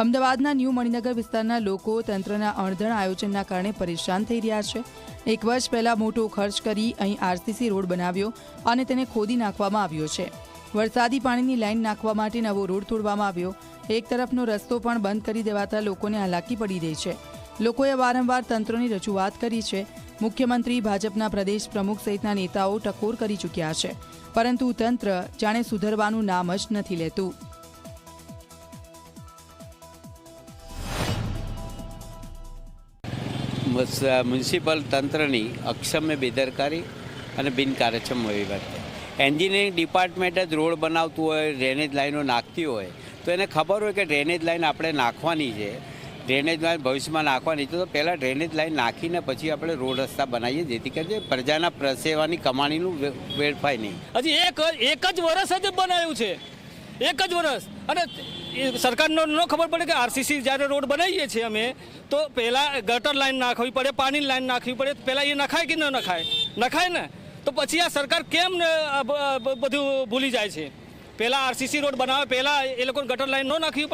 અમદાવાદના ન્યૂ મણિનગર વિસ્તારના લોકો તંત્રના અણધણ આયોજનના કારણે પરેશાન થઈ રહ્યા છે. એક વર્ષ પહેલા મોટો ખર્ચ કરી અહીં આરસીસી રોડ બનાવ્યો અને તેને ખોદી નાખવામાં આવ્યો છે. વરસાદી પાણીની લાઇન નાખવા માટે નવો રોડ તોડવામાં આવ્યો. એક તરફનો રસ્તો પણ બંધ કરી દેવાતા લોકોને હાલાકી પડી રહી છે. લોકોએ વારંવાર તંત્રની રજૂઆત કરી છે. મુખ્યમંત્રી, ભાજપના પ્રદેશ પ્રમુખ સહિતના નેતાઓ ટકોર કરી ચૂક્યા છે. પરંતુ તંત્ર જાણે સુધરવાનું નામ જ નથી લેતું. મ્યુનિસિપલ તંત્રની અક્ષમ્ય બેદરકારી અને બિનકાર્યક્ષમ વહીવટ એન્જિનિયરિંગ ડિપાર્ટમેન્ટ જ રોડ બનાવતું હોય, ડ્રેનેજ લાઈનો નાખતી હોય, તો એને ખબર હોય કે ડ્રેનેજ લાઈન આપણે નાખવાની છે. ડ્રેનેજ લાઈન ભવિષ્યમાં નાખવાની છે, તો પહેલાં ડ્રેનેજ લાઈન નાખીને પછી આપણે રોડ રસ્તા બનાવીએ, જેથી કરીને પ્રજાના પ્રસેવાની કમાણીનું વેડફાય નહીં. હજી એક એક જ વર્ષ જ બનાવ્યું છે. એક જ વર્ષ અને સરકારનો ન ખબર પડે કે આરસીસી જ્યારે રોડ બનાવીએ છીએ અમે, તો પહેલાં ગટર લાઈન નાખવી પડે, પાણીની લાઈન નાખવી પડે પહેલાં એ નખાય કે ન નખાય? નખાય ને? તો પછી આ સરકાર કેમ બધું ભૂલી જાય છે? પહેલાં આરસીસી રોડ બનાવે, પહેલાં એ લોકોને ગટર લાઈન ન નાખવી